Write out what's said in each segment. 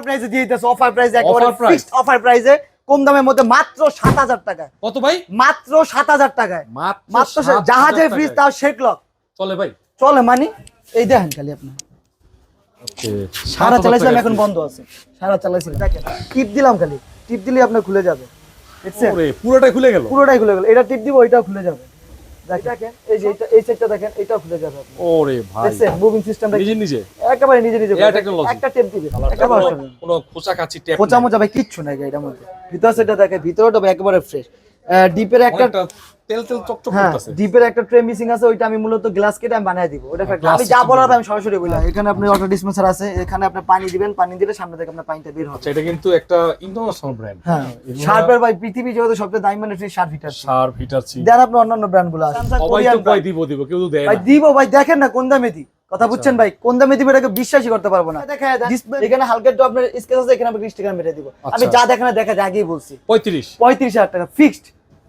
Offer প্রাইসে দিয়ে দিতেছে। অফার প্রাইসে একেবারে ফিক্সড অফার প্রাইসে কম দামের মধ্যে মাত্র সাত হাজার টাকায়। কত ভাই? মাত্র সাত হাজার টাকায়। মাত্র 7,000 জাহাজের ফ্রিজ তাও শেখ লক চলে ভাই। চলে মানি? এই দেখেন খালি আপনি। ওকে সারা চালাইছিলাম এখন বন্ধ আছে। সারা চালাইছিলাম। দেখেন টিপ দিলাম খালি। টিপ দিলে আপনার খুলে যাবে। দেখছেন? পুরোটাই খুলে গেল? পুরোটাই খুলে গেল। এটা টিপ দিব ওইটাও খুলে যাবে। দেখেন। এই যে এটা এই দেখেন এটাও খুলে যাবে ওরে ভাই। দেখছেন মুভিং সিস্টেমটা নিজে নিজে? একেবারে নিজে নিজে Air technology। একটা টেপ দিবে একেবারে কোনো- কোনো খোঁচা কাচি ট্যাপ খোঁচা মোচা ভাই কিচ্ছু নাই এটার মধ্যে। ভিতর সেটা দেখে ভিতরটা একেবারে ফ্রেশ ডিপের একটা একটা তেল তেল চকচক হ্যাঁ করতেছে। ডিপের একটা ট্রে মিসিং আছে ওইটা আমি মূলত গ্লাস কেটে আমি বানিয়ে দিব। ওটা আমি যা বলার আমি সরাসরি বললাম এখানে আপনি ওয়াটার ডিসপেন্সার আছে এখানে আপনি পানি দিবেন পানি দিলে সামনে থেকে আপনার পানিটা বের হবে। আচ্ছা এটা কিন্তু একটা ইন্টারন্যাশনাল ব্র্যান্ড হ্যাঁ শার্পের ভাই পৃথিবী যেহেতু সবচেয়ে দামি মানে ফ্রি শার্প হিটার শার্প হিটারছি দেন আপনি অন্যান্য ব্র্যান্ডগুলো আছে। সবাই তো কয় দিব দিব কেউ তো দেয় ভাই দিব ভাই দেখেন না কোন দামে দি। কথা বুঝছেন ভাই? কোন দামে দিবে এটাকে বিশ্বাসই করতে পারব না। এখানে হালকা একটু আপনার স্কেচ আছে এখানে আমি 20 টাকা মেরে দিব। আমি আচ্ছা। যা দেখানো দেখা যায় আগেই বলছি। পঁয়ত্রিশ। পঁয়ত্রিশ হাজার টাকা ফিক্সড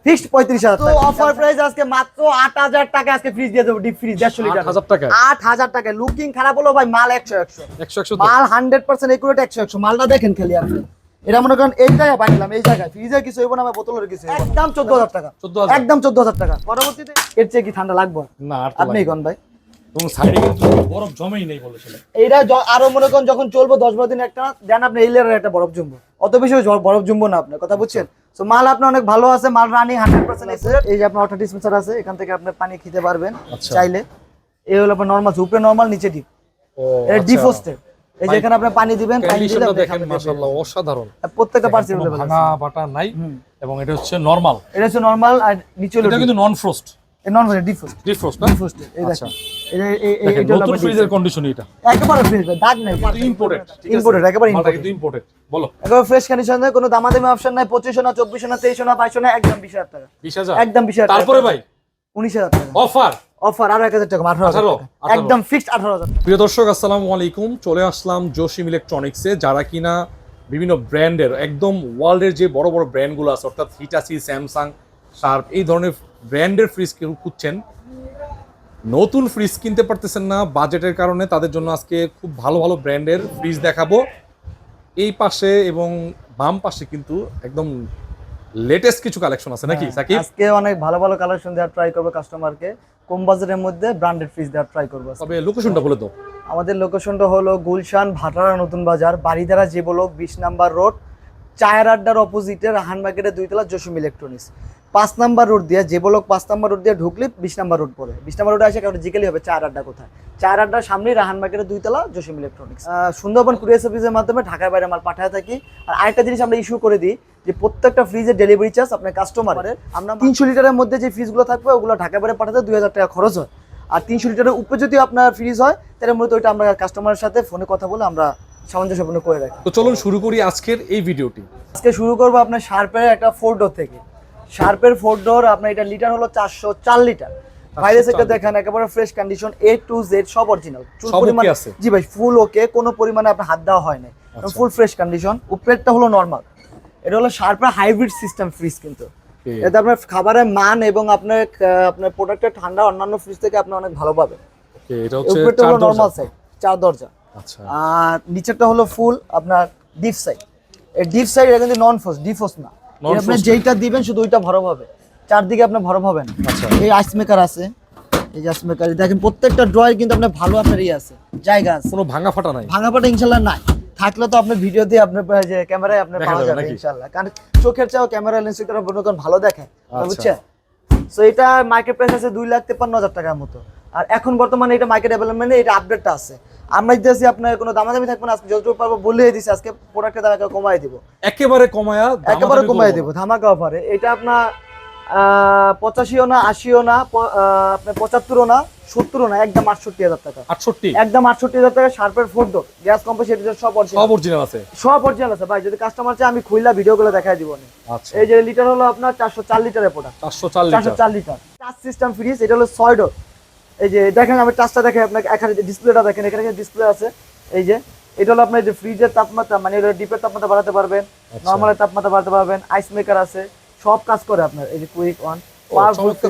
ফিক্সড পঁয়ত্রিশ হাজার টাকা। অফার প্রাইস আজকে মাত্র আট হাজার টাকা আজকে ফ্রিজ দিয়ে দেবো ডিপ ফ্রিজ দেড়শো লিটার হাজার টাকায়? আট হাজার টাকা। লুকিং খারাপ হলো ভাই মাল একশো একশো। একশো একশো তো? মাল হান্ড্রেড পার্সেন্ট একুরেট একশো একশো। মালটা দেখেন খালি আপনি। এটা মনে করেন এই জায়গায় বানিলাম এই জায়গায়। ফ্রিজের কিছু হইব না আমার বোতলের কিছু। একদম চোদ্দ হাজার টাকা। 14,000 একদম চোদ্দ হাজার টাকা। পরবর্তীতে এর চেয়ে কি ঠান্ডা লাগবে? না আপনি কোন ভাই? এবং সাইডে কিন্তু বরফ জমেই নেই আরও মনে করেন যখন চলবো দশ বারো দিন একটা দেন আপনি এই লেয়ারের একটা বরফ জমবো। অত বেশি বরফ জমবো না কথা বুঝছেন? আচ্ছা। তো মাল অনেক ভালো আছে মাল রানিং হান্ড্রেড পার্সেন্ট এই যে আপনার অটো ডিসপেন্সার আছে এখান থেকে আপনি পানি খেতে পারবেন আচ্ছা। চাইলে। এই হলো আপনার নর্মাল উপরে নর্মাল নিচে ডিপ এটা আচ্ছা। ডিপ হোস্টেল এই যে এখানে আপনি পানি দিবেন পানি দিলে দেখেন মাশাআল্লাহ অসাধারণ। প্রত্যেকটা পার্সেল ভাঙা বাটা নাই এবং এটা হচ্ছে নরমাল এটা হচ্ছে আর নিচে এটা কিন্তু non frost non frost deep frost deep frost frost এই দেখেন। নতুন ফ্রিজের কন্ডিশন এটা। একেবারে ফ্রিজ দাগ নাই ইম্পোর্টেড Imported, একেবারে imported। ইম্পোর্টেড বলো। একেবারে ফ্রেশ কন্ডিশন কোনো দামাদামি অপশন নাই না চব্বিশশো না তেইশশো না বাইশশো না একদম বিশ হাজার টাকা। 20000 একদম বিশ হাজার টাকা। তারপরে ভাই? উনিশ হাজার টাকা। অফার অফার আরও এক হাজার টাকা আঠারো হাজার আঠারো, টাকা। আঠারো। একদম ফিক্সড আঠারো হাজার প্রিয় দর্শক আসসালামু আলাইকুম। চলে আসলাম জসিম ইলেকট্রনিক্সে যারা কিনা বিভিন্ন ব্র্যান্ডের একদম ওয়ার্ল্ডের যে বড় বড় ব্র্যান্ডগুলো আছে অর্থাৎ হিটাচি স্যামসাং শার্প এই ধরনের ব্র্যান্ডের ফ্রিজ খুঁজছেন নতুন ফ্রিজ কিনতে পারতেছেন না বাজেটের কারণে তাদের জন্য আজকে খুব ভালো ভালো ব্র্যান্ডের ফ্রিজ দেখাবো। এই পাশে এবং বাম পাশে কিন্তু একদম লেটেস্ট কিছু কালেকশন আছে নাকি সাকিব? আজকে অনেক ভালো ভালো কালেকশন দেওয়ার ট্রাই করব কাস্টমারকে কম বাজারের মধ্যে ব্র্যান্ডেড ফ্রিজ দেওয়ার ট্রাই করব। তবে লোকেশনটা বলে দাও। আমাদের লোকেশনটা হলো গুলশান ভাটারা নতুন বাজার বাড়িধারা যে বলো বিশ নাম্বার রোড চায়ের আড্ডার অপোজিটে রাহান মার্কেটের দুইতলা জসিম ইলেকট্রনিক্স পাঁচ নাম্বার রোড দিয়ে যে বলক পাঁচ নাম্বার রোড দিয়ে ঢুকলে বিশ নাম্বার রোড পড়ে। বিশ নাম্বার রোডে আসে কারণ জিজ্ঞেলি হবে চায়ের আড্ডা কোথায়? চায়ের আড্ডার সামনেই রাহান মার্কেটের দুইতলা জসিম ইলেকট্রনিক্স সুন্দরবন কুরিয়ার সার্ভিসের মাধ্যমে ঢাকার বাইরে মাল পাঠায় থাকি। আর আরেকটা জিনিস আমরা ইস্যু করে দিই যে প্রত্যেকটা ফ্রিজের ডেলিভারি চার্জ আপনার কাস্টমারের আমরা তিনশো লিটারের মধ্যে যে ফ্রিজগুলো থাকবে ওগুলো ঢাকার বাইরে পাঠাতে দুই হাজার টাকা খরচ হয়। আর তিনশো লিটারের উপরে যদি আপনার ফ্রিজ হয় তাহলে মূলত ওইটা আমরা কাস্টমারের সাথে ফোনে কথা বলে আমরা সামঞ্জস্যপূর্ণ করে রাখি। তো চলুন শুরু করি আজকের এই ভিডিওটি আজকে শুরু করব আপনার শার্পের একটা ফোর ডোর থেকে। শার্পের ফোর ডোর আপনার এটা লিটার হলো চারশো চার লিটার বাইরে সেটা দেখেন একেবারে fresh condition A to Z সব অরিজিনাল আছে? জি ভাই ফুল ওকে কোনো পরিমাণে আপনার হাত দেওয়া হয় আচ্ছা। ফুল ফ্রেশ কন্ডিশন উপরেরটা হলো নর্মাল এটা হলো শার্পের হাইব্রিড সিস্টেম ফ্রিজ কিন্তু. এতে আপনার খাবারের মান এবং আপনার আপনার প্রোডাক্টের ঠান্ডা অন্যান্য ফ্রিজ থেকে আপনি অনেক ভালো পাবেন। এটা হচ্ছে উপরেরটা হলো নর্মাল সাইড চার দরজা। আচ্ছা। আর নিচেরটা হলো ফুল আপনার ডিপ সাইড এই ডিপ সাইড এটা কিন্তু নন ফোর্স ডিফোর্স না। আপনি। যেইটা দিবেন শুধু ওইটা ভরব হবে। চারদিকে আপনার ভরব হবে না। আচ্ছা। এই আইস মেকার আছে। এই আইস মেকার দেখেন প্রত্যেকটা ড্রয়ার কিন্তু আপনার ভালো আপনার ইয়ে আছে জায়গা আছে। কোনো ভাঙা ফাটা নাই। ভাঙা পাটা ইনশাল্লাহ নাই। থাকলে তো আপনার ভিডিও দিয়ে আপনার যে ক্যামেরায় আপনার পাওয়া যাবে ইনশাল্লাহ। কারণ চোখের চাও ক্যামেরা লেন্সের মনে করেন ভালো দেখে আচ্ছা। বুঝছেন? সো এটা মার্কেট প্রাইস আছে দুই লাখ তেপান্ন হাজার টাকার মতো। আর এখন বর্তমানে এটা মার্কেট ডেভেলপমেন্টে এটা আপডেটটা আছে। আমরা দিতেছি আপনার কোনো দামাদামি থাকবে না আজকে যতটুকু পারব বলে দিছি আজকে প্রোডাক্টের দাম একেবারে কমাই দিব। একেবারে কমায়া একেবারে কমাই দিব ধামাকা অফারে এটা আপনার পঁচাশিও না আশিও না আপনার পঁচাত্তরও না সত্তরও না একদম আটষট্টি হাজার টাকা। আটষট্টি? একদম আটষট্টি হাজার টাকা শার্পের ফোর ডোর গ্যাস কম্পোসিট সব অরিজিনাল সব অরিজিনাল আছে? সব অরিজিনাল আছে। ভাই যদি কাস্টমার চায় আমি খুইলা ভিডিওগুলো দেখাই দিব আচ্ছা। এই যে লিটার হলো আপনার চারশো চার লিটারের প্রোডাক্ট চারশো চার চারশো লিটার চার লিটার টাচ সিস্টেম ফ্রিজ এটা হলো ছয় ডোর এই যে দেখেন আমি টাচটা দেখে আপনাকে এখানে যে ডিসপ্লেটা দেখেন এখানে ডিসপ্লে আছে এই যে এটা হলো আপনার যে ফ্রিজের তাপমাত্রা মানে ডিপের তাপমাত্রা বাড়াতে পারবেন আচ্ছা। নর্মালের তাপমাত্রা বাড়াতে পারবেন আইস মেকার আছে সব কাজ করে আপনার এই যে কুইক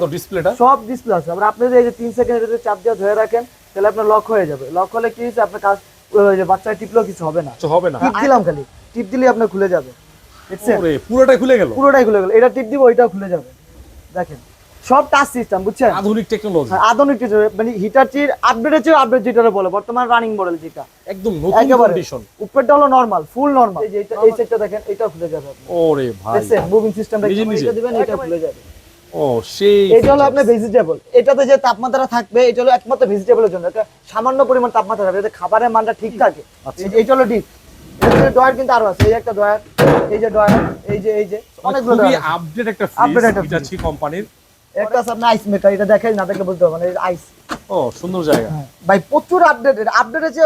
তো ডিসপ্লেটা সব ডিসপ্লে আছে আবার আপনি যদি এই যে তিন সেকেন্ড যদি চাপ দিয়ে ধরে রাখেন তাহলে আপনার লক হয়ে যাবে। লক হলে কি হচ্ছে আপনার কাজ বাচ্চা টিপলেও কিছু হবে না। হবে না। টিপ দিলাম খালি টিপ দিলে আপনার খুলে যাবে পুরোটাই খুলে গেল। পুরোটাই খুলে গেল এটা টিপ দিব ওইটাও খুলে যাবে দেখেন। সব টাচ সিস্টেম বুঝছেন? আধুনিক টেকনোলজি আধুনিক feature, মানে হিটার চির আপডেটের চেয়ে আপডেট যেটা বলে বর্তমান রানিং মডেল যেটা। একদম নতুন কন্ডিশন উপরটা হলো নরমাল ফুল নরমাল এই যে এটা- এই সেটটা দেখেন এটা খুলে যাবে ওরে ভাই। দেখছেন মুভিং সিস্টেমটা। এটা দিবেন এটা খুলে যাবে। ও সেই এটা হলো আপনার ভেজিটেবল এটাতে যে তাপমাত্রা থাকবে এটা হলো একমাত্র ভেজিটেবলের জন্য। এটা সামান্য পরিমাণ তাপমাত্রা থাকবে যাতে খাবারের মানটা ঠিক থাকে। আচ্ছা। এই- হলো ডিপ ডয়ার কিন্তু আরও আছে। এই একটা ডয়ার এই যে ডয়ার এই যে এই যে অনেকগুলো ডয়ার আছে। আপডেট একটা কোম্পানির একটা আছে আপনার আইস এটা দেখাই না দেখলে বলতে হবে মানে আইস ও সুন্দর জায়গা। ভাই প্রচুর আপডেট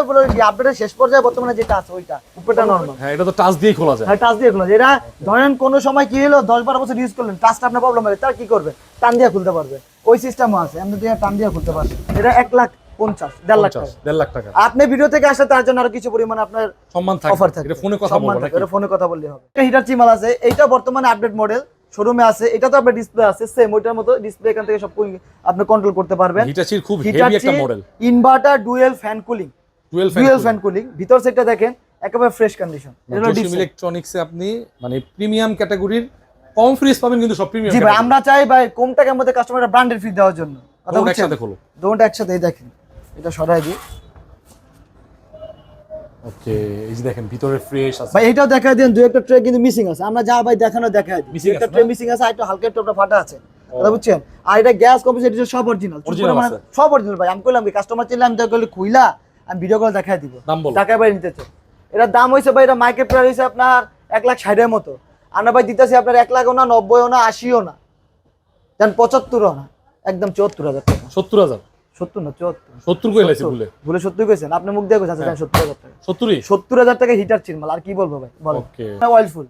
বলে আপডেটের শেষ পর্যায়ে বর্তমানে যেটা আছে ওইটা উপরটা নরমাল হ্যাঁ এটা তো টাচ দিয়েই খোলা যায়। হ্যাঁ টাচ দিয়ে খুলে এটা ধরেন কোনো সময় কি হলো দশ বারো বছর ইউজ করলেন টাচটা আপনার প্রবলেম হবে তার কি করবে? টান দিয়ে খুলতে পারবে। ওই সিস্টেমও আছে আপনি দিয়ে টান দিয়ে খুলতে এটা এক লাখ পঞ্চাশ দেড় লাখ টাকা। দেড় লাখ টাকা। আপনি ভিডিও থেকে আসলে তার জন্য আরও কিছু পরিমাণ আপনার সম্মান অফার থাকে থাকে ফোনে কথা থাকে, ফোনে কথা বললে হবে। একটা হিটার চিমাল আছে এইটা বর্তমানে আপডেট মডেল শোরুমে আছে এটা তো আপনার ডিসপ্লে আছে সেম ওইটার মতো ডিসপ্লে এখান থেকে সব আপনি কন্ট্রোল করতে পারবেন। হিটাচির খুব হেভি একটা model inverter dual fan cooling dual fan cooling ভিতর সেটটা দেখেন একেবারে ফ্রেশ কন্ডিশন এটা ইলেকট্রনিক্সে আপনি মানে প্রিমিয়াম ক্যাটাগরির কম ফ্রিজ পাবেন কিন্তু সব প্রিমিয়াম জি ভাই আমরা চাই ভাই কম টাকার মধ্যে কাস্টমাররা ব্র্যান্ডের ফ্রি দেওয়ার জন্য। কথা একসাথে খোলো। দুটো একসাথে দেখেন এটা সরাই দিই। ওকে এই যে দেখেন ভিতরে ফ্রেশ আছে। ভাই এটাও দেখাই দেন দুই একটা ট্রে কিন্তু মিসিং আছে। আমরা যা ভাই দেখানো দিই। Missing দুই একটা ট্রে মিসিং আছে একটু হালকা একটু ফাটা আছে। কথা বুঝছেন? আর এটা গ্যাস সব অরিজিনাল সব অরিজিনাল ভাই। আমি কইলাম কি কাস্টমার চাইলে আমি খুইলা আমি ভিডিও কল দেখাই দিব। টাকা ভাই নিতে চাই এটার দাম হয়েছে ভাই এটা মার্কেট প্রাইস হয়েছে আপনার এক লাখ ষাটের মতো। আমরা ভাই দিতেছি আপনার এক লাখও না নব্বইও না আশিও না। জান পঁচাত্তরও না। একদম চুয়াত্তর হাজার টাকা। সত্তর হাজার। সত্তর না চুয়াত্তর? সত্তর করে লাইছে সত্তর। কইছেন? আপনি মুখ দিয়ে কইছেন আচ্ছা হ্যাঁ। সত্তর হাজার টাকা। সত্তরই সত্তর হাজার টাকা হিটার চিনমাল আর কি বলব ভাই? বলো okay oil full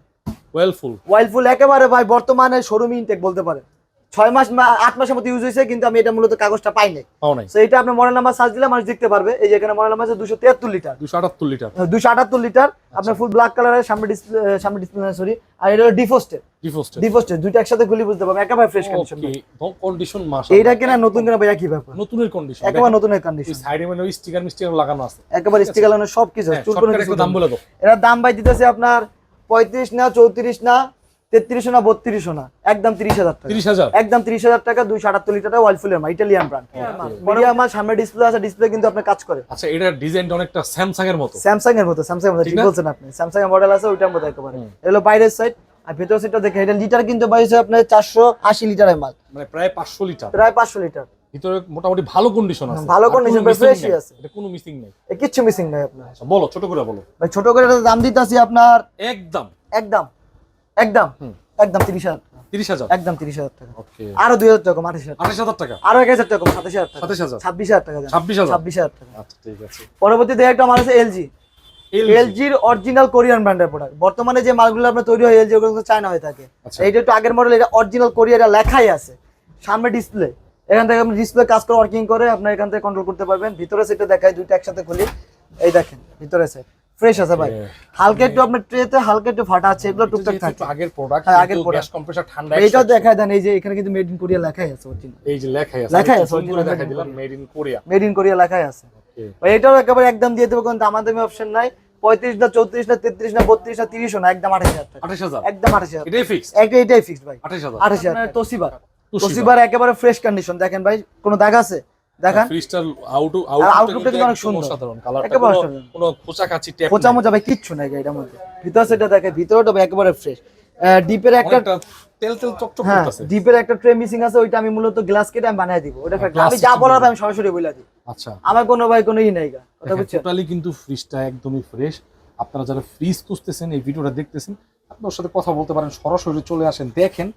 well full wild full একেবারে ভাই বর্তমানে শোরুম ইনটেক বলতে পারে ছয় মাস আট মাসের মতো ইউজ হয়েছে কিন্তু আমি এটা মূলত কাগজটা পাই নাই। তো এটা আপনার মডেল নাম্বার সার্চ দিলে মানুষ দেখতে পারবে। এই যে এখানে মডেল নাম্বার আছে দুশো তিয়াত্তর লিটার। দুশো আটাত্তর লিটার। দুশো আটাত্তর লিটার। আপনার ফুল ব্ল্যাক কালারের সামনে ডিসপ্লে সামনে ডিসপ্লে সরি আর এটা হলো দুইটা একসাথে খুলি বুঝতে একেবারে ফ্রেশ কন্ডিশন কন্ডিশন মাস কেনা নতুন কেনা ভাইয়া কি ব্যাপার। নতুনের কন্ডিশন একেবারে নতুনের কন্ডিশন সাইডে মানে স্টিকার মিস্টিকার লাগানো আছে। একেবারে স্টিকার লাগানো সব কিছু হ্যাঁ, চুল কোনো দাম বলে দাও। এটার দাম ভাই দিতেছে আপনার পঁয়ত্রিশ না চৌত্রিশ না তেত্রিশ না বত্রিশ না? একদম তিরিশ হাজার টাকা। তিরিশ হাজার? একদম তিরিশ হাজার টাকা দুইশো আটাত্তর লিটার ওয়াইল ফুলের মা ইটালিয়ান ব্র্যান্ড মিডিয়া আমার সামনে ডিসপ্লে আছে ডিসপ্লে কিন্তু আপনার কাজ করে। আচ্ছা এটার ডিজাইনটা অনেকটা স্যামসাং এর মতো। স্যামসাং এর মতো স্যামসাং এর মতো ঠিক বলছেন আপনি। স্যামসাং এর মডেল আছে ওইটার মতো একেবারে। হুম। বাইরের সাইড আর ভেতর সাইডটা দেখে এটা লিটার কিন্তু ভাই আপনার চারশো আশি লিটারের মাল। মানে প্রায় পাঁচশো লিটার। প্রায় পাঁচশো লিটার। ভিতরে মোটামুটি ভালো কন্ডিশন আছে। ভালো আর কোনো condition, missing fresh-ই নেই। আছে। এটা কোনো মিসিং নেই। এ কিচ্ছু মিসিং নাই আপনার। আচ্ছা বলো ছোট করে বলো। ভাই ছোট করে দাম দিতেছি আপনার একদম। একদম। একদম। একদম তিরিশ হাজার তিরিশ হাজার? একদম তিরিশ হাজার টাকা। আরও দুই হাজার টাকা আঠাশ হাজার আঠাশ হাজার টাকা? আরও এক হাজার টাকা সাতাশ হাজার টাকা। সাতাশ হাজার? ছাব্বিশ হাজার টাকা ছাব্বিশ হাজার? ছাব্বিশ হাজার টাকা। আচ্ছা ঠিক আছে। পরবর্তীতে একটা মাল আছে এলজি এলজির অরিজিনাল কোরিয়ান ব্র্যান্ডের প্রোডাক্ট বর্তমানে যে মালগুলো আপনার তৈরি হয় এলজি ওগুলো চায়না হয়ে থাকে। আচ্ছা। এইটা একটু আগের মডেল এটা অরিজিনাল কোরিয়া লেখাই আছে। সামনে ডিসপ্লে এখান থেকে আপনি ডিসপ্লে কাজ করে ওয়ার্কিং করে আপনি এখান থেকে কন্ট্রোল করতে পারবেন। ভিতরে সেটা দেখায় দুইটা একসাথে খুলি। এই দেখেন ভিতরে সেট ফ্রেশ আছে ভাই। হালকা একটু আপনার ট্রেতে হালকা একটু ফাটা আছে এগুলো টুকটাক থাকে। আগের প্রোডাক্ট হ্যাঁ, আগের। গ্যাস কম্প্রেসার ঠান্ডা এইটাও দেখায় দেন এই যে এখানে কিন্তু মেড ইন কোরিয়া লেখাই আছে অরিজিনাল এই যে লেখাই আছে লেখাই আছে, দেখাই দিলাম made in Korea made in Korea লেখাই আছে। ভাই এটাও একেবারে একদম দিয়ে দেবো কিন্তু আমার দামি অপশন নাই। পঁয়ত্রিশ না চৌত্রিশ না তেত্রিশ না বত্রিশ না তিরিশও না একদম আঠাশ হাজার আঠাশ হাজার? একদম আঠাশ হাজার। এটাই ফিক্স একটা এটাই ফিক্সড ভাই। আঠাশ হাজার? আঠাশ হাজার তোসিবার। তোসিবার একেবারে ফ্রেশ কন্ডিশন দেখেন ভাই কোনো দাগ আছে? দেখান। ফ্রিজটার আউট outlook কিন্তু অনেক সুন্দর। সাধারণ কালারটা কোনো খোঁচা কাচি ট্যাপ খোঁচা মোচা ভাই কিচ্ছু নাই এটার মধ্যে ভিতর সেটা দেখে ভিতরটা একেবারে ফ্রেশ ডিপের একটা তেল তেল চকচক হ্যাঁ করতেছে। ডিপের একটা ট্রে মিসিং আছে ওইটা আমি মূলত গ্লাস কেটে আমি বানিয়ে দিব। ওটা আমি যা বলার আমি সরাসরি বলে দিই। আচ্ছা। আমার কোনো ভাই কোনো ই নাই গা। কথা বুঝছেন? টোটালি কিন্তু ফ্রিজটা একদমই ফ্রেশ আপনারা যারা ফ্রিজ খুঁজতেছেন এই ভিডিওটা দেখতেছেন আপনার সাথে কথা বলতে পারেন সরাসরি চলে আসেন দেখেন।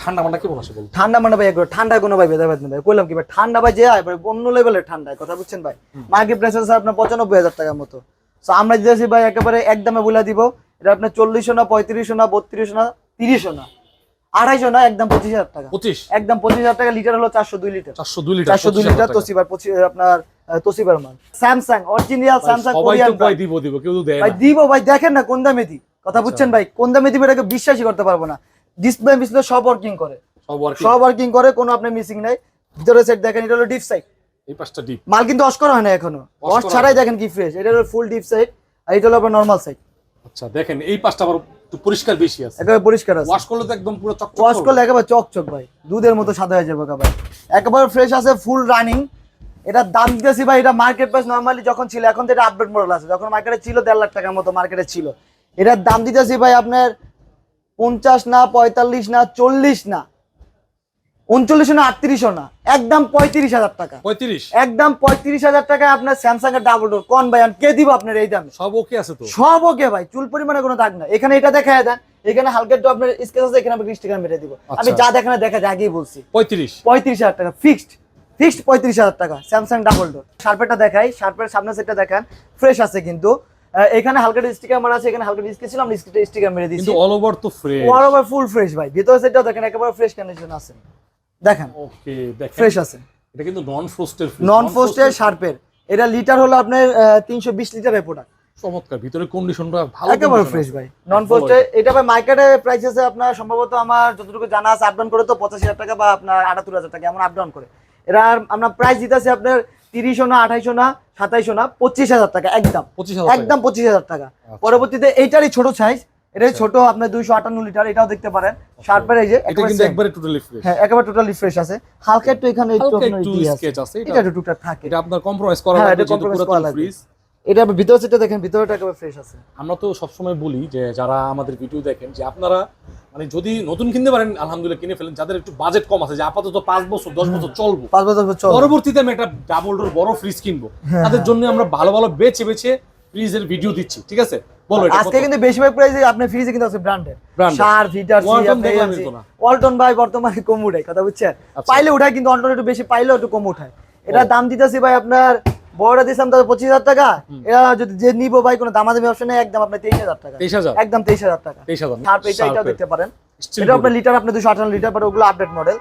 ঠান্ডা মান্ডা কেমন আসে বলুন? ঠান্ডা মানে ভাই ঠান্ডা কোনো ভাই ভেদা নেই ভাই। কইলাম কি ভাই ঠান্ডা ভাই যে ভাই অন্য লেভেলের ঠান্ডা কথা বুঝছেন ভাই? মার্কেট প্রাইস আছে আপনার পঁচানব্বই হাজার টাকার মতো। তো আমরা দিতেছি ভাই একেবারে একদমে বলে দিব। এটা আপনার চল্লিশশো না পঁয়ত্রিশশো না বত্রিশশো না তিরিশশো না আড়াইশো না একদম পঁচিশ হাজার টাকা। পঁচিশ? একদম পঁচিশ হাজার টাকা লিটার হলো চারশো দুই লিটার চারশো দুই লিটার চারশো দুই লিটার তোসিবার পঁচিশ আপনার আহ, তোসিবার মাল স্যামসাং অরিজিনাল স্যামসাং সবাই কোরিয়ান তো দিব দিব কেউ দেয় ভাই দিব ভাই দেখেন না কোন দামে দি। কথা বুঝছেন ভাই কোন দামে দিব এটাকে বিশ্বাসই করতে পারব না। ডিসপ্লে মিসপ্লে সব ওয়ার্কিং করে। সব ওয়ার্কিং করে কোনো আপনার মিসিং নাই। ভিতরে সেট দেখেন এটা হলো ডিপ সাইড এই পাশটা ডিপ মাল কিন্তু ওয়াশ করা হয় না এখনও। করা ছাড়াই দেখেন কি ফ্রেশ এটা হলো ফুল ডিপ সাইড আর এটা হলো আপনার নর্মাল সাইড আচ্ছা দেখেন এই আবার একটু পরিষ্কার বেশি আছে। একেবারে পরিষ্কার আছে। ওয়াশ করলে তো একদম পুরো চকচক ওয়াশ করলে একেবারে চকচক ভাই। দুধের মতো সাদা হয়ে যাবে ভাই একেবারে ফ্রেশ আছে ফুল রানিং এটা দাম দিতেছি ভাই এটা মার্কেট প্রাইস নর্মালি যখন ছিল এখন তো এটা আপডেট মডেল আছে। যখন মার্কেটে ছিল দেড় লাখ টাকার মতো মার্কেটে ছিল। এটার দাম দিতেছি ভাই আপনার পঞ্চাশ না পঁয়তাল্লিশ না চল্লিশ না। উনচল্লিশ না আটত্রিশও না। একদম পঁয়ত্রিশ হাজার টাকা। পঁয়ত্রিশ? একদম পঁয়ত্রিশ হাজার টাকায় আপনার স্যামসাং এর ডাবল ডোর কোন ভাই? কে দিব আপনার এই দামে? সব ওকে আছে তো? সব ওকে ভাই চুল পরিমাণে কোনো দাগ না এখানে এটা দেখা দেন। এখানে হালকা একটু আপনার স্কেচ আছে এখানে আমি বিশ মেরে দিব। আমি আচ্ছা। যা দেখানো দেখা যায় আগেই বলছি। পঁয়ত্রিশ? পঁয়ত্রিশ হাজার টাকা ফিক্সড ফিক্সড পঁয়ত্রিশ হাজার টাকা স্যামসাং ডাবল ডোর শার্পেরটা দেখাই শার্পের সামনে সেটটা দেখান। ফ্রেশ আছে কিন্তু। এখানে হালকা স্টিকার মারা আছে এখানে হালকা স্কেচ ছিল আমি স্টিকার মেরে দিচ্ছি কিন্তু অল ওভার তো fresh all over full fresh ভাই। ভিতরে সেটটাও দেখেন একেবারে ফ্রেশ কন্ডিশন আছে। দেখেন ওকে দেখেন। ফ্রেশ আছে। এটা কিন্তু নন ফ্রোস্টের নন ফোস্টের শার্পের এটা লিটার হলো আপনার তিনশো বিশ লিটারের প্রোডাক্ট চমৎকার ভিতরে কন্ডিশনটা ভালো একেবারে ফ্রেশ ভাই। নন ফোস্টে এটা ভাই মার্কেটে প্রাইস আছে আপনার সম্ভবত আমার যতটুকু জানা আছে আপডাউন করে তো পঁচাশি হাজার টাকা বা আপনার আটাত্তর হাজার টাকা এমন আপডাউন করে। এরা আমরা প্রাইস দিতেছি আপনার তিরিশও না আঠাইশো না সাতাইশো না পঁচিশ হাজার টাকা একদম। একদম পঁচিশ হাজার টাকা। আচ্ছা। পরবর্তীতে এইটারই ছোট সাইজ এটাই ছোট আপনার দুইশো আটান্ন লিটার এটাও দেখতে পারেন। শার্পের এই যে একেবারে টোটালি ফ্রেশ হ্যাঁ একেবারে টোটালি ফ্রেশ আছে। হালকা একটু এখানে একটু স্কেচ আছে। এটা টুকটাক থাকে। এটা আপনার কম্প্রোমাইজ করা হ্যাঁ, লাগবে লাগবে। ফ্রিজ এটা ভিতর সেটা দেখেন ভিতরটা একেবারে ফ্রেশ আছে। আমরা তো সবসময় বলি যে যারা আমাদের ভিডিও দেখেন যে আপনারা মানে যদি নতুন কিনতে পারেন আলহামদুলিল্লাহ কিনে ফেলেন যাদের একটু বাজেট কম আছে যে আপাতত পাঁচ বছর দশ বছর চলবো পাঁচ বছর পর চল পরবর্তীতে আমি একটা ডাবল ডোর বড় ফ্রিজ কিনবো। হ্যাঁ, তাদের জন্য আমরা ভালো ভালো বেছে বেছে ফ্রিজের ভিডিও দিচ্ছি ঠিক আছে? বলো আজকে কিন্তু বেশিরভাগ প্রাইসে আপনি ফ্রিজে কিন্তু আছে ব্র্যান্ডের সার। ওয়ালটন ভাই বর্তমানে কম উঠায় কথা বুঝছেন? আচ্ছা। পাইলে উঠায় কিন্তু অন্টন একটু বেশি পাইলেও একটু কম উঠায়। এটা দাম দিতেছি ভাই আপনার বড়টা দিয়েছিলাম পঁচিশ হাজার টাকা এরা যদি যে নিবো ভাই কোনো দামাদামি অপশন নেই একদম আপনার তেইশ হাজার টাকা। একদম তেইশ হাজার টাকা। শার্প এটা এটাও দেখতে পারেন। এটা আপনার লিটার আপনার দুশো আঠারো লিটার বাট ওগুলো আপডেট মডেল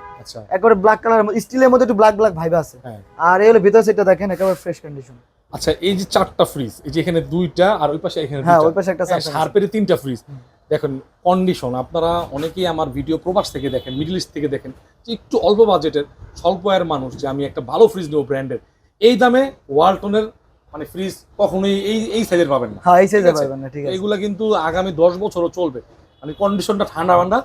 একেবারে ব্ল্যাক কালার স্টিলের মধ্যে একটু ব্ল্যাক ব্ল্যাক ভাইব আছে। আর এই হলো ভিতর সেটা দেখেন একেবারে ফ্রেশ কন্ডিশন আচ্ছা এই যে চারটা ফ্রিজ এই যে এখানে দুইটা আর ওই পাশে এখানে হ্যাঁ, ওই পাশে একটা হ্যাঁ। শার্পের তিনটা ফ্রিজ দেখেন কন্ডিশন আপনারা অনেকেই আমার ভিডিও প্রবাস থেকে দেখেন মিডল ইস্ট থেকে দেখেন যে একটু অল্প বাজেটের স্বল্প আয়ের মানুষ যে আমি একটা ভালো ফ্রিজ নেব ব্র্যান্ডের এই দামে ওয়ালটনের মানে ফ্রিজ কখনোই এই এই সাইজের পাবেন না। হ্যাঁ এই সাইজে ঠিক আছে? পাইবেন না ঠিক আছে। এইগুলা কিন্তু আগামী দশ বছরও চলবে। মানে কন্ডিশনটা ঠান্ডা ঠান্ডা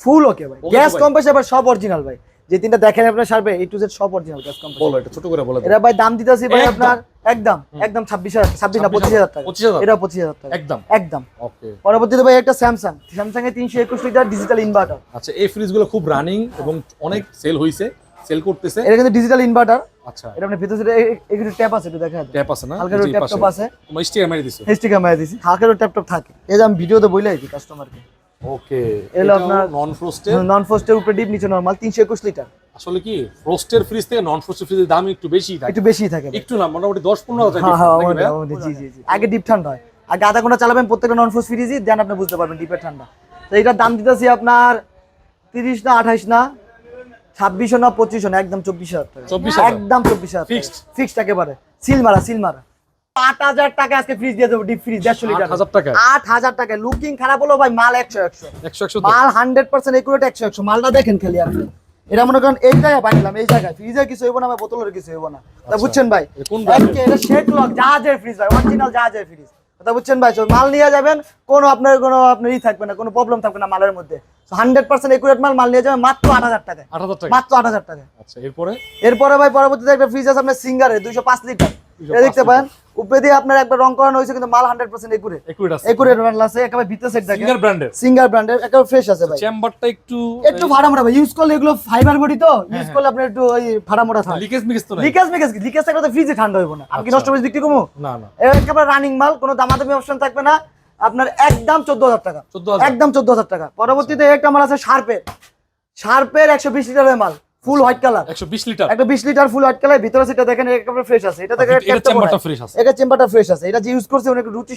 ফুল ওকে ভাই। গ্যাস। কম্প্রেসার আবার সব অরিজিনাল ভাই। যে তিনটা দেখেন আপনার সার্ভে এ টু জেড সব অরিজিনাল গ্যাস বলো কম্প্রেসার এটা ছোট করে বলে। এটা ভাই দাম দিতেছি ভাই আপনার একদম একদম ছাব্বিশ হাজার ছাব্বিশ না পঁচিশ হাজার টাকা। পঁচিশ হাজার। এটা পঁচিশ হাজার টাকা। একদম। একদম। ওকে পরবর্তীতে ভাই একটা স্যামসাং স্যামসাং এর তিনশো একুশ লিটার ডিজিটাল ইনভার্টার আচ্ছা এই ফ্রিজগুলো খুব রানিং এবং অনেক সেল হইছে সেল করতেছে। এটা কিন্তু ডিজিটাল ইনভার্টার আচ্ছা এটা আপনার ভিতরে একটু ট্যাপ আছে একটু দেখা ট্যাপ আছে না? হালকা এই যে একটু এই ট্যাপ টপ আছে। তোমার স্টিকার মেরে দিছো। হেস্টি ক্যামেরা দিছি। হালকা ট্যাপ টপ থাকে। এই যে আমি ভিডিওতে বইলাই দিই কাস্টমারকে ওকে এলো আপনার- নন ফ্রোস্টের নন ফোস্টের উপরে ডিপ নিচে নর্মাল তিনশো একুশ লিটার আসলে কি ফ্রোস্টের ফ্রিজ থেকে নন ফ্রোস্টের ফ্রিজের দাম একটু বেশি থাকে। একটু বেশি থাকে একটু না মোটামুটি হাজার হ্যাঁ হ্যাঁ জি জি জি। আগে ডিপ ঠান্ডা হয়। আগে আধা ঘণ্টা চালাবেন প্রত্যেকটা নন ফ্রিজই দেন আপনি বুঝতে পারবেন ডিপের ঠান্ডা। তো এটার দাম দিতেছি আপনার তিরিশ না আঠাইশ না ছাব্বিশশো না পঁচিশশো না একদম চব্বিশ হাজার টাকা। একদম চব্বিশ হাজার? ফিক্সড একেবারে সিল মারা সিল মারা আট হাজার টাকা আজকে ফ্রিজ দিয়ে দেবো ডিপ ফ্রিজ দেড়শো লিটার 8,000 টাকায়? আট হাজার টাকা। লুকিং খারাপ হলো ভাই মাল একশো একশো। একশো একশো মাল হান্ড্রেড পার্সেন্ট একুরেট একশো একশো। মালটা দেখেন খালি আপনি। এটা মনে করেন এই জায়গায় বানিলাম এই জায়গায়। ফ্রিজের কিছু হইব না বোতলের কিছু হইব না। তা আচ্ছা। বুঝছেন ভাই? এটা লক জাহাজের ফ্রিজ ভাই অরিজিনাল জাহাজের ফ্রিজ কথা বুঝছেন ভাই? মাল নিয়ে যাবেন কোনো আপনার কোনো আপনার ই থাকবে না কোনো প্রবলেম থাকবে না মালের মধ্যে। হান্ড্রেড পার্সেন্ট একুরেট মাল মাল নিয়ে যাবেন মাত্র আট হাজার টাকা মাত্র আট হাজার টাকা আচ্ছা এরপরে? এরপরে ভাই পরবর্তীতে একটা ফ্রিজ আছে আপনার সিঙ্গারের দুইশো পাঁচ লিটার 205 এটা দেখতে পারেন। উপরে দিয়ে আপনার একবার রং করানো হয়েছে কিন্তু মাল হান্ড্রেড পার্সেন্ট একুরেট একুরেট আছে। একুরেট মাল আছে একেবারে ভিতরে সেট দেখেন। সিঙ্গার ব্র্যান্ডের সিঙ্গার ব্র্যান্ডের একেবারে ফ্রেশ আছে ভাই। চেম্বারটা একটু একটু ভাই। ইউজ করলে এগুলো ফাইবার বডি তো ইউজ হ্যাঁ। করলে আপনার একটু ওই থাকে। লিকেজ মিকেজ তো নাই। লিকেজ মিকেজ লিকেজ থাকলে তো ফ্রিজে ঠান্ডা হইব না। আমি কি আচ্ছা। নষ্ট করে বিক্রি করব? না না। একেবারে রানিং মাল কোনো দামাদামি অপশন থাকবে না। আপনার একদম চোদ্দ হাজার টাকা। 14,000 একদম চোদ্দ হাজার টাকা। পরবর্তীতে একটা মাল আছে শার্পের শার্পের একশো বিশ লিটারের মাল। ফুল হোয়াইট কালার একশো বিশ লিটার। একটা বিশ লিটার ফুল হোয়াইট কালার ভিতরে সেটা দেখেন একেবারে ফ্রেশ আছে। এটা দেখেন এটা চেম্বারটা ফ্রেশ আছে। এটা চেম্বারটা ফ্রেশ আছে। এটা যে ইউজ করছে অনেক রুচি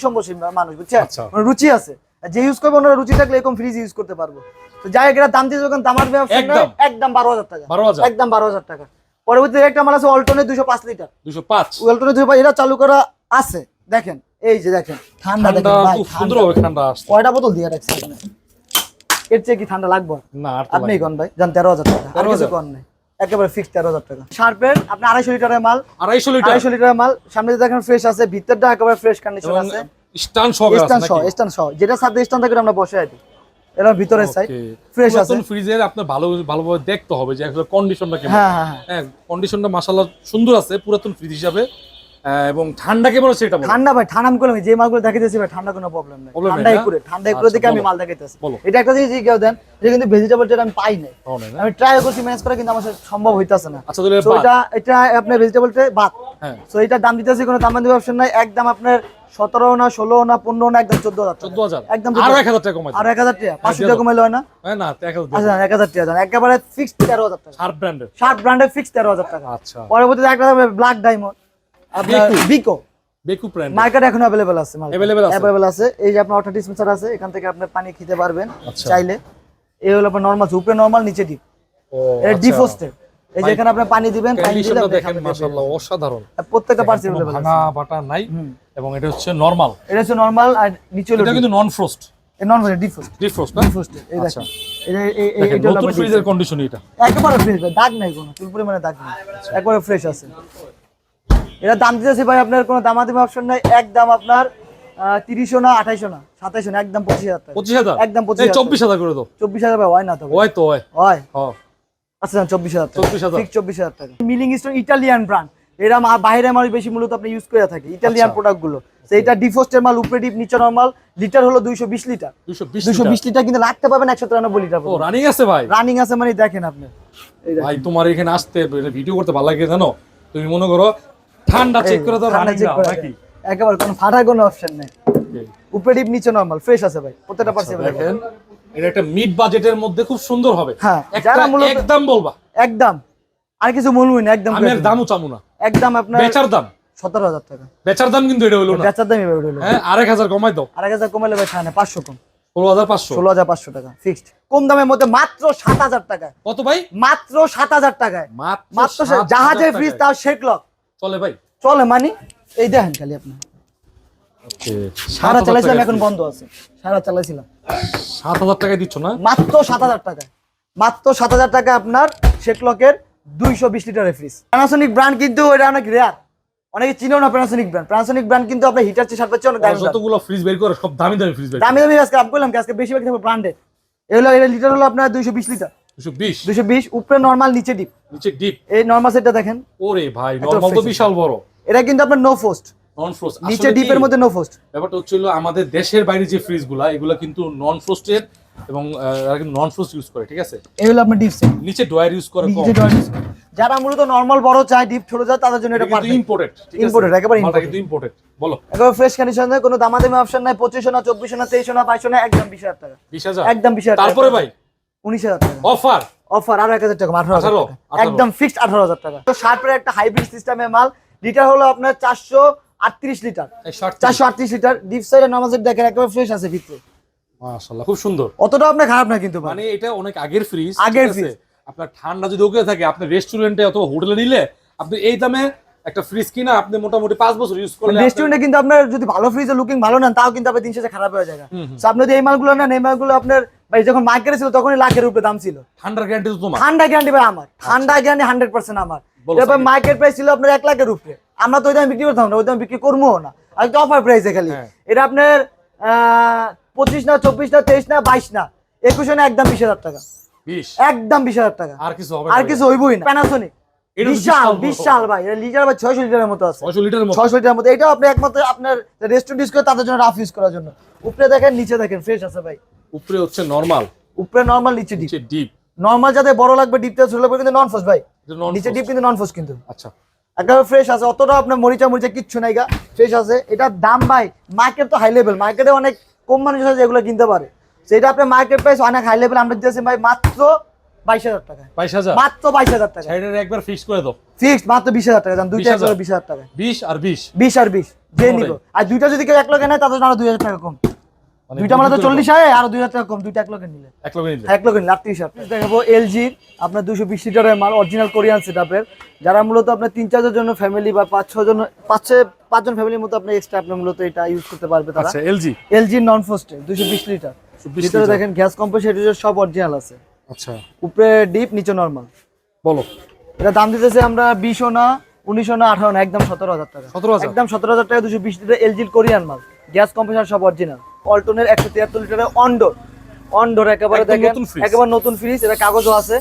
মানুষ বুঝছেন? আচ্ছা। রুচি আছে। যে ইউজ করবে ওনার রুচি থাকলে এরকম ফ্রিজ ইউজ করতে পারব। তো যাই এটা দাম দিয়ে যখন দামার ব্যবসা একদম। একদম বারো হাজার টাকা। বারো হাজার? একদম বারো হাজার টাকা। পরবর্তীতে একটা মাল আছে দুশো পাঁচ লিটার। দুশো পাঁচ। অল্টনের দুশো পাঁচ এটা চালু করা আছে। দেখেন এই যে দেখেন ঠান্ডা দেখেন ভাই, ঠান্ডা। সুন্দর হবে ঠান্ডা আসছে কয়টা বোতল দিয়ে রাখছে এখানে? এর চেয়ে কি ঠান্ডা লাগবে? না আপনি কোন ভাই? জান তেরো হাজার টাকা। আর কিছু কোন নাই। একেবারে ফিক্স তেরো হাজার টাকা। শার্পের আপনি আড়াইশো লিটারের মাল আড়াইশো লিটার? আড়াইশো লিটারের মাল। সামনে দেখেন ফ্রেশ আছে ভিতরটা একেবারে ফ্রেশ কন্ডিশন এবং আছে। স্টান সহকারে স্ট্যান্ড সহ স্ট্যান্ড সহ। যেটা সাথে স্ট্যান্ড থাকে আমরা বসে আছি সাইড ফ্রেশ আছে। ফ্রিজের আপনার ভালো ভালোভাবে দেখতে হবে যে আসলে কন্ডিশনটা কেমন। হ্যাঁ হ্যাঁ হ্যাঁ। হ্যাঁ কন্ডিশনটা মাশাআল্লাহ সুন্দর আছে পুরাতন ফ্রিজ হিসাবে। এবং ঠান্ডা কেমন আছে এটা ঠান্ডা ভাই ঠান্ডা আমি করলাম যে মালগুলো দেখাইতেছি ভাই ঠান্ডা কোনো প্রবলেম নেই। ঠান্ডা? একুরে ঠান্ডা একুরে থেকে আমি মাল দেখাইতেছি। এটা একটা জিনিস কেউ দেন এটা কিন্তু ভেজিটেবল যেটা আমি পাই নাই? আমি ট্রাই করছি ম্যানেজ করা কিন্তু আমার সম্ভব হইতাছে না। আচ্ছা তো এটা এটা আপনার ভেজিটেবলটা বাদ। হ্যাঁ। সো এটা দাম দিতেছি কোনো দাম দেওয়ার অপশন নাই। একদম আপনার সতেরো না ষোলো না পনেরো না একদম চোদ্দ হাজার চোদ্দ হাজার? একদম আরও এক হাজার টাকা কমাই আর এক হাজার টাকা। পাঁচশো টাকা কমাইলে হয় না? হ্যাঁ না এক হাজার আচ্ছা এক হাজার টাকা একেবারে ফিক্সড তেরো হাজার টাকা। শার্প ব্র্যান্ডের ব্র্যান্ডের ফিক্সড তেরো হাজার টাকা। আচ্ছা। পরবর্তীতে একটা ব্ল্যাক ডায়মন্ড আপনার বিকো বেকু ব্র্যান্ড মার্কেট এখন আছে এই যে আপনার ওয়াটার ডিসপেন্সার আছে এখান থেকে আপনি পানি খেতে পারবেন আচ্ছা। চাইলে। এই হলো আপনার নরমাল উপরে নরমাল নিচে ডিপ ও এটা আচ্ছা। ডিফোস্টেড এই যেখানে আপনি পানি দিবেন পানি দিলে দেখেন মাশাআল্লাহ অসাধারণ। প্রত্যেকটা পার্টস কোনো অ্যাভেলেবল ভাঙা বাটা নাই এবং এটা হচ্ছে নরমাল এটা হচ্ছে নরমাল আর নিচে এটা কিন্তু non frost normal defrost defrost না? ডিফোস্ট এই আচ্ছা। দেখেন। এটা এই- এই- দেখেন, এটা হলো নতুন ফ্রিজের কন্ডিশন এটা। একেবারে ফ্রেশ ভাই দাগ নাই কোনো। চুল পরিমাণে দাগ নেই। একবারে ফ্রেশ আছে। এটা দাম দিতেছে ভাই আপনার কোনো দামাদামি অপশন নাই। একদম আপনার তিরিশও না আঠাইশো না সাতাইশো না একদম পঁচিশ হাজার টাকা। পঁচিশ হাজার? একদম পঁচিশ চব্বিশ হাজার করে দাও। চব্বিশ হাজার ভাই হয় না তো। ওই তো হয় হ্যাঁ। আচ্ছা চব্বিশ হাজার 24,000 ঠিক চব্বিশ হাজার টাকা। মিলিং স্টোন ইটালিয়ান ব্র্যান্ড এরা বাইরে মাল বেশি মূলত আপনি ইউজ করে থাকে ইটালিয়ান আচ্ছা। প্রোডাক্টগুলো। তো এটা ডিফোস্টের মাল উপরে ডিপ নিচে নরমাল লিটার হলো দুইশো বিশ লিটার। দুইশো বিশ লিটার? কিন্তু লাগতে পাবেন একশো তিরানব্বই লিটার ও রানিং আছে ভাই? রানিং আছে মানে দেখেন আপনি। ভাই তোমার এখানে আসতে ভিডিও করতে ভালো লাগে জানো? তুমি মনে করো ঠান্ডা চেক করে ঠান্ডা রানিং দাও করে। একেবারে কোনো ফাটার কোনো অপশন নেই। উপরে ডিপ নিচে নরমাল ফ্রেশ আছে ভাই প্রত্যেকটা পার্সেল আচ্ছা, দেখেন এটা একটা মিড বাজেটের মধ্যে খুব সুন্দর হবে। হ্যাঁ, যারা মূলত- একদম বলবা। একদম। আর কিছু মূলই না একদম আমি দামও চামু না। একদম আপনার বেচার দাম। সতেরো হাজার টাকা। বেচার দাম কিন্তু এটা হলো না। বেচার দামই ভাই ওটা হ্যাঁ আরেক হাজার কমাই দাও। আর এক হাজার কমালে ভাই না পাঁচশো কম। ষোলো হাজার পাঁচশো। ষোলো হাজার পাঁচশো টাকা ফিক্সড কম দামের মধ্যে মাত্র সাত হাজার টাকায় কত ভাই? মাত্র সাত হাজার টাকায়। মাত্র জাহাজের ফ্রিজ। তাও শেখ লক চলে ভাই। চলে মানি এই দেখেন খালি আপনি। সারা চালাইছিলাম এখন বন্ধ আছে। সারা চালাইছিলাম। সাত হাজার টাকায় দিচ্ছ না? মাত্র সাত হাজার টাকায়। মাত্র সাত হাজার টাকা আপনার শেকলকের দুইশো বিশ লিটারের ফ্রিজ প্যানাসোনিক ব্র্যান্ড কিন্তু এটা অনেক রেয়ার অনেকে চিনেও না প্যানাসোনিক ব্র্যান্ড প্যানাসোনিক ব্র্যান্ড কিন্তু আপনার হিটার চেয়ে চেয়ে অনেক দামি যতগুলো ফ্রিজ বের করে সব দামি দামি ফ্রিজ দামি দামি আজকে আপ করলাম আজকে বেশিরভাগ কিন্তু ব্র্যান্ডেড এগুলো এটা লিটার হলো আপনার দুইশো বিশ লিটার দুইশো বিশ? উপরে নর্মাল নিচে ডিপ নিচে ডিপ এই নর্মাল সেটটা দেখেন। ওরে ভাই নর্মাল তো বিশাল বড়। এটা কিন্তু আপনার নো ফোস্ট নন ফ্রোস্ট নিচে ডিপের মধ্যে নো ফোস্ট ব্যাপারটা হচ্ছিল আমাদের দেশের বাইরে যে ফ্রিজগুলা এগুলা কিন্তু নন ফ্রোস্টেড এবং এরা কিন্তু নন ফ্রোস্ট ইউজ করে ঠিক আছে? এই হলো আপনার ডিপ সেট নিচে ড্রয়ার ইউজ করে নিচে ডয়ার ইউজ যারা মূলত নর্মাল বড় চায় ডিপ ছোট চায় তাদের জন্য এটা পারফেক্ট ইম্পোর্টেড Imported, একেবারে। কিন্তু ইম্পোর্টেড বলো। একেবারে ফ্রেশ কন্ডিশন কোনো দামাদামি অপশন নাই পঁচিশশো না চব্বিশশো না তেইশশো না বাইশশো না একদম বিশ হাজার টাকা। বিশ হাজার? একদম বিশ হাজার টাকা। তারপরে ভাই? উনিশ হাজার টাকা। অফার অফার আর এক হাজার টাকা আঠারো হাজার আঠারো, টাকা। আঠারো। একদম ফিক্সড আঠারো হাজার টাকা। তো শার্পের একটা হাইব্রিড সিস্টেমের মাল লিটার হলো আপনার চারশো আটত্রিশ লিটার চারশো আটত্রিশ লিটার ডিপ সাইডের নামাজের দেখেন একেবারে ফ্রেশ আছে ভিতরে। মাশাআল্লাহ খুব সুন্দর। অতটা আপনার খারাপ না কিন্তু মানে এটা অনেক আগের ফ্রিজ আগের ফ্রিজ আপনার ঠান্ডা যদি ওকে থাকে আপনি রেস্টুরেন্টে অথবা হোটেলে নিলে আপনি এই দামে একটা ফ্রিজ কিনা আপনি মোটামুটি পাঁচ বছর ইউজ করলে আপনার- রেস্টুরেন্টে কিন্তু আপনার যদি ভালো ফ্রিজে লুকিং ভালো না তাও কিন্তু আপনার দিন শেষে খারাপ হয়ে যায় হুম। আপনি যদি এই মালগুলো নেন এই মালগুলো আপনার ভাই যখন মার্কেটে ছিল তখনই লাখের উপরে দাম ছিল। ঠান্ডার গ্যারান্টি তো তোমার। ঠান্ডা গ্যারান্টি ভাই আমার। ঠান্ডা গ্যারান্টি হান্ড্রেড পার্সেন্ট আমার। এরপর মার্কেট প্রাইস ছিল আপনার এক লাখের উপরে। আমরা তো ওই দামে বিক্রি করতাম না ওই দাম বিক্রি করব না। আর অফার প্রাইসে খালি। হ্যাঁ। এটা আপনার পঁচিশ না চব্বিশ না তেইশ না বাইশ না একুশ না একদম বিশ হাজার টাকা। একদম বিশ হাজার টাকা। আর কিছু আর কিছু হইবই না। প্যানাসোনিক বিশাল বিশাল ভাই। এটা লিটার ছয়শো লিটারের মতো আছে। ছয়শো লিটারের ছয়শো লিটারের মতো। এটাও আপনি একমাত্র আপনার রেস্টুরেন্ট ইউজ করে তাদের জন্য রাফ ইউজ করার জন্য। উপরে দেখেন নিচে দেখেন ফ্রেশ আছে ভাই। উপরে হচ্ছে নরমাল উপরে নর্মাল নিচে ডিপ ডিপ নর্মাল যাতে বড় লাগবে ডিপটা ছোট লাগবে কিন্তু নন ফোর্স ভাই। নিচে ডিপ কিন্তু নন ফোর্স কিন্তু। আচ্ছা। একেবারে ফ্রেশ আছে অতটা আপনার মরিচা মরিচা কিচ্ছু নাই গা ফ্রেশ আছে। এটার দাম ভাই মার্কেট তো হাই লেভেল মার্কেটে অনেক কম মানুষ আছে যেগুলো কিনতে পারে। সেটা আপনার মার্কেট প্রাইস অনেক হাই লেভেল আমরা দিতেছি ভাই মাত্র বাইশ হাজার টাকা বাইশ হাজার? মাত্র বাইশ হাজার টাকা সাইডের একবার ফিক্স করে দাও। ফিক্সড মাত্র বিশ হাজার টাকা দাম দুইটা 20,000 বিশ হাজার টাকা বিশ আর বিশ। বিশ আর বিশ যে নিব। আর দুইটা যদি কেউ এক লোকে নেয় তাদের আরও দুই হাজার টাকা কম। দুইটা মানে তো চল্লিশ হয় আর দুই হাজার টাকা কম দুইটা এক লোকে নিলে। এক লগে নিলে। এক লোক নিলে আটত্রিশ হাজার। দেখাবো এলজির আপনার দুশো বিশ লিটারের মাল অরিজিনাল কোরিয়ান সেটআপের যারা মূলত আপনার তিন চারজনের জন্য ফ্যামিলি বা পাঁচ ছজন পাঁচ পাঁচজন ফ্যামিলির মতো আপনি এক্সট্রা মূলত এটা ইউজ করতে পারবে তারা। আচ্ছা এলজি এলজি নন ফোস্টে দুশো বিশ লিটার। ভিতরে দেখেন গ্যাস সব অরিজিনাল আছে। আচ্ছা। উপরে ডিপ নিচে নর্মাল বলো। এটা দাম দিতেছে আমরা বিশও না উনিশশো না আঠারো না একদম সতেরো হাজার টাকা। সতেরো একদম সতেরো হাজার টাকা দুশো বিশ লিটার এলজির কোরিয়ান মাল। গ্যাস কম্প্রেসার সব অরিজিনাল অল্টনের একশো তিয়াত্তর লিটারের অন্ডোর অন্ডোর একেবারে দেখেন একেবারে নতুন ফ্রিজ এটা কাগজও আছে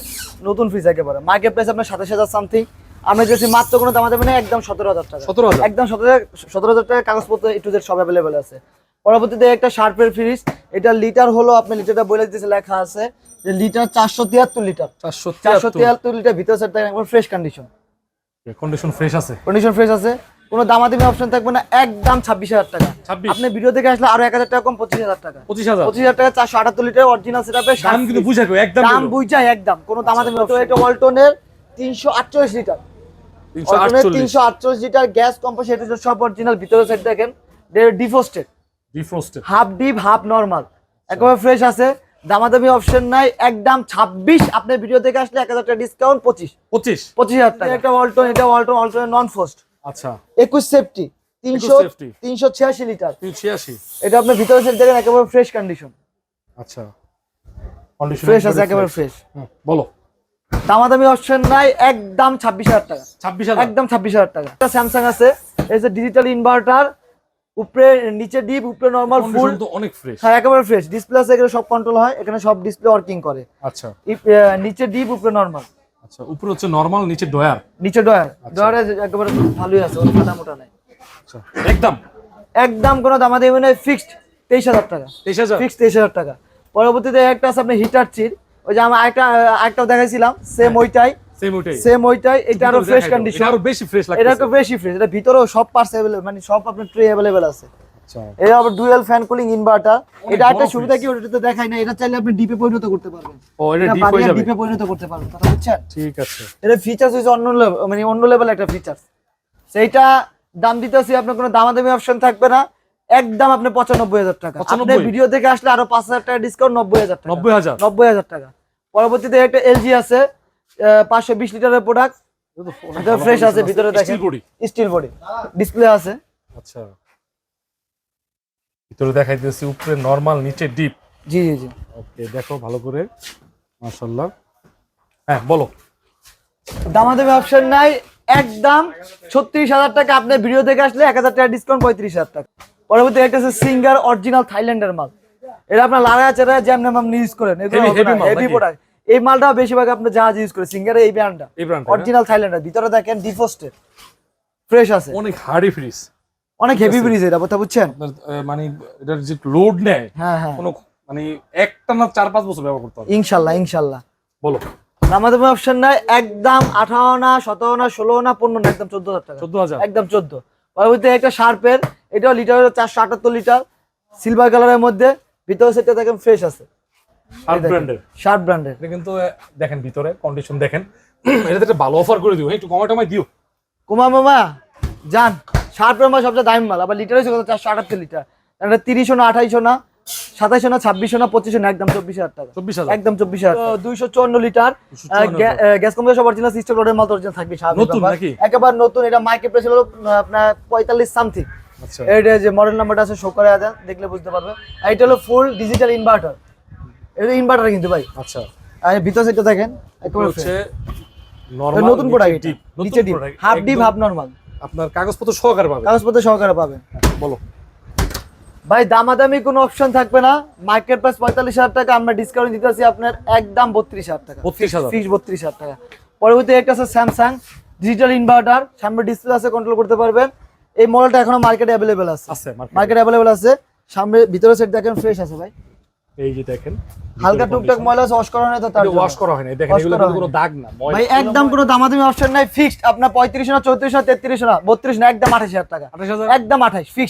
নতুন ফ্রিজ একেবারে। মার্কেট প্রাইস আপনার সাতাশ হাজার সামথিং আমরা যেছি মাত্র কোনো দাম দেবেন একদম সতেরো হাজার টাকা। সতেরো একদম সতেরো সতেরো হাজার টাকা কাগজপত্র একটু সব অ্যাভেলেবেল আছে। পরবর্তীতে একটা শার্পের ফ্রিজ এটা লিটার হলো আপনি লিটারটা বলে দিতেছে লেখা আছে যে লিটার চারশো তিয়াত্তর লিটার চারশো তিয়াত্তর। লিটার ভিতরে থাকে একবার ফ্রেশ কন্ডিশন কন্ডিশন ফ্রেশ আছে। কন্ডিশন ফ্রেশ আছে। কোনো দামাদামি অপশন থাকবে না একদম ছাব্বিশ হাজার টাকা। 26 আপনি ভিডিও থেকে আসলে আরও এক হাজার টাকা কম পঁচিশ হাজার টাকা। পঁচিশ হাজার? পঁচিশ হাজার টাকা চারশো আটাত্তর লিটার অরিজিনাল সেটাপে দাম কিন্তু বুঝা কেউ একদম দাম বুঝাই একদম। কোনো দামাদামি অপশন এটা ওয়ালটনের তিনশো আটচল্লিশ লিটার তিনশো আটচল্লিশ। লিটার গ্যাস কম্পোসিট এটা সব অরিজিনাল ভিতরে সাইড দেখেন। Defrosted defrosted half deep half normal একেবারে ফ্রেশ আছে। দামাদামি অপশন নাই একদম ছাব্বিশ। আপনার ভিডিও থেকে আসলে এক হাজার টাকা ডিসকাউন্ট পঁচিশ। পঁচিশ। পঁচিশ হাজার টাকা। একটা ওয়ালটন এটা ওয়ালটন ওয়ালটনের নন ফোস্ট আচ্ছা। একুশ সেফটি তিনশো। তিনশো ছিয়াশি লিটার ছিয়াশি। এটা আপনার ভিতরে সেট দেখেন একেবারে ফ্রেশ কন্ডিশন আচ্ছা। কন্ডিশন ফ্রেশ আছে একেবারে ফ্রেশ বলো। দামাদামি অপশন নাই একদম ছাব্বিশ হাজার টাকা। ছাব্বিশ একদম ছাব্বিশ হাজার টাকা। স্যামসাং আছে এই যে ডিজিটাল ইনভার্টার উপরে নিচে ডিপ উপরে নর্মাল ফুল অনেক ফ্রেশ হ্যাঁ একেবারে ফ্রেশ ডিসপ্লে আছে এখানে সব কন্ট্রোল হয় এখানে সব ডিসপ্লে ওয়ার্কিং করে। আচ্ছা। নিচে ডিপ উপরে নর্মাল আচ্ছা উপরে হচ্ছে নরমাল নিচে ডয়ার। নিচে ডয়ার। ডয়ারে একেবারে ভালোই আছে ওর মোটা মোটা নাই। আচ্ছা একদম? একদম কোনো দামাদামি নেই ফিক্সড তেইশ হাজার টাকা। তেইশ হাজার? ফিক্স তেইশ হাজার টাকা। পরবর্তীতে একটা আছে আপনার হিটার চির ওই যে আমি আরেকটা আরেকটাও দেখাইছিলাম সেম ওইটাই। সেম ওইটাই। সেম ওইটাই এটা আরও ফ্রেশ কন্ডিশন আরও বেশি ফ্রেশ এটা একটু বেশি ফ্রেশ এটা ভিতরেও সব পার্টস মানে সব আপনার ট্রে অ্যাভেলেবল আছে। আচ্ছা এটা আবার ডুয়াল ফ্যান কুলিং ইনভার্টার এটা একটা সুবিধা কি ওটাতে দেখাই না এটা চাইলে আপনি ডিপে পরিণত করতে পারবেন। ও এটা ডিপ হয়ে যাবে। ডিপে পরিণত করতে পারবেন কথা বুঝছেন? ঠিক আছে। এটা ফিচার্স হচ্ছে অন্য level, মানে অন্য লেভেল একটা ফিচার্স সেইটা দাম দিতেছি আপনার কোনো দামাদামি অপশন থাকবে না। একদম আপনি পঁচানব্বই হাজার টাকা। আপনি ভিডিও থেকে আসলে আরও পাঁচ হাজার টাকা ডিসকাউন্ট নব্বই হাজার নব্বই হাজার। নব্বই হাজার টাকা। পরবর্তীতে একটা এলজি আছে পাঁচশো বিশ লিটারের প্রোডাক্ট ফ্রেশ আছে ভিতরে দেখেন। স্টিল বডি ডিসপ্লে আছে। আচ্ছা। ভিতরে দেখাইতেছি উপরে নরমাল নিচে ডিপ জি জি জি। ওকে দেখো ভালো করে। মাশাআল্লাহ। হ্যাঁ বলো। দামাদামি অপশন নাই একদম ছত্রিশ হাজার টাকা আপনার ভিডিও থেকে আসলে এক হাজার টাকা ডিসকাউন্ট পঁয়ত্রিশ হাজার টাকা। পরবর্তী একটা আছে সিঙ্গার অরিজিনাল থাইল্যান্ডের মাল। এটা আপনার লাড়া চারা জ্যাম নাম ইউজ করেন। heavy মাল হেভি? প্রোডাক্ট এই মালটা বেশিরভাগ আপনার জাহাজ ইউজ করে সিঙ্গার এই ব্র্যান্ডটা অরিজিনাল থাইল্যান্ডের। ভিতরে দেখেন ডিফোস্টেড ফ্রেশ আছে। অনেক হার্ডি ফ্রিজ অনেক হেভি ব্রিজ এটা কথা বুঝছেন? মানে এটার যে লোড নেয় হ্যাঁ হ্যাঁ। কোনো মানে একটা না চার পাঁচ বছর ব্যবহার করতে হবে। ইনশাল্লাহ ইনশাল্লাহ। বলো। আমাদের অপশন নাই একদম আঠারো না সতেরো না ষোলো না পনেরো না একদম চোদ্দ হাজার টাকা। চোদ্দ হাজার? একদম চোদ্দ। পরবর্তী একটা শার্পের এটাও লিটার হলো চারশো আটাত্তর লিটার সিলভার কালারের মধ্যে ভিতরে সেটা দেখেন ফ্রেশ আছে। ব্র্যান্ডের শার্প ব্র্যান্ডের এটা কিন্তু দেখেন ভিতরে কন্ডিশন দেখেন। এটাতে একটা ভালো অফার করে দিও। একটু কমাই টমাই দিও। কুমা মামা যান। শার্পের মাল সবচেয়ে দামি মাল আবার লিটার হচ্ছে কত? চারশো আটাত্তর লিটার এটা তিরিশশো না আঠাইশো না সাতাইশো না ছাব্বিশশো না পঁচিশশো না একদম চব্বিশ হাজার টাকা। চব্বিশ একদম চব্বিশ হাজার দুইশো চুয়ান্ন লিটার গ্যাস কোম্পানি সব অরিজিনাল সিস্টেম রোডের মাল অরিজিনাল থাকবে? একেবারে নতুন এটা মার্কেট প্রাইস হলো আপনার পঁয়তাল্লিশ সামথিং আচ্ছা। এটা যে মডেল নাম্বারটা আছে শো করে দেন দেখলে বুঝতে পারবে। আর এটা হলো ফুল ডিজিটাল ইনভার্টার এটা ইনভার্টার কিন্তু ভাই। আচ্ছা। আর ভিতর সাইডটা দেখেন একেবারে হচ্ছে নরমাল নতুন প্রোডাক্ট নিচে deep half deep half normal আপনার কাগজপত্র সহকারে পাবে কাগজপত্র সহকারে পাবেন। বলো। ভাই দামাদামি কোনো অপশন থাকবে না। মার্কেট প্রাইস পঁয়তাল্লিশ হাজার টাকা আমরা ডিসকাউন্ট দিতেছি আপনার একদম বত্রিশ হাজার টাকা। বত্রিশ হাজার? ফিক্স বত্রিশ হাজার টাকা। পরবর্তী একটা আছে স্যামসাং ডিজিটাল ইনভার্টার সামনে ডিসপ্লে আছে কন্ট্রোল করতে পারবেন। এই মডেলটা এখনও মার্কেটে অ্যাভেলেবেল আছে। আছে। মার্কেটে অ্যাভেলেবেল আছে। সামনে ভিতরে সেট দেখেন ফ্রেশ আছে ভাই। এই যে দেখেন হালকা টুকটাক ময়লা ওয়াশ করা হয় না তো তার ওয়াশ করা হয় না। দেখেন এগুলো কোনো। দাগ না ভাই একদম কোনো দামাদামি অপশন নাই। ফিক্সড আপনার পঁয়ত্রিশ না চৌত্রিশ না তেত্রিশ না বত্রিশ না একদম আঠাশ হাজার টাকা। আঠাশ হাজার? একদম আঠাশ ফিক্সড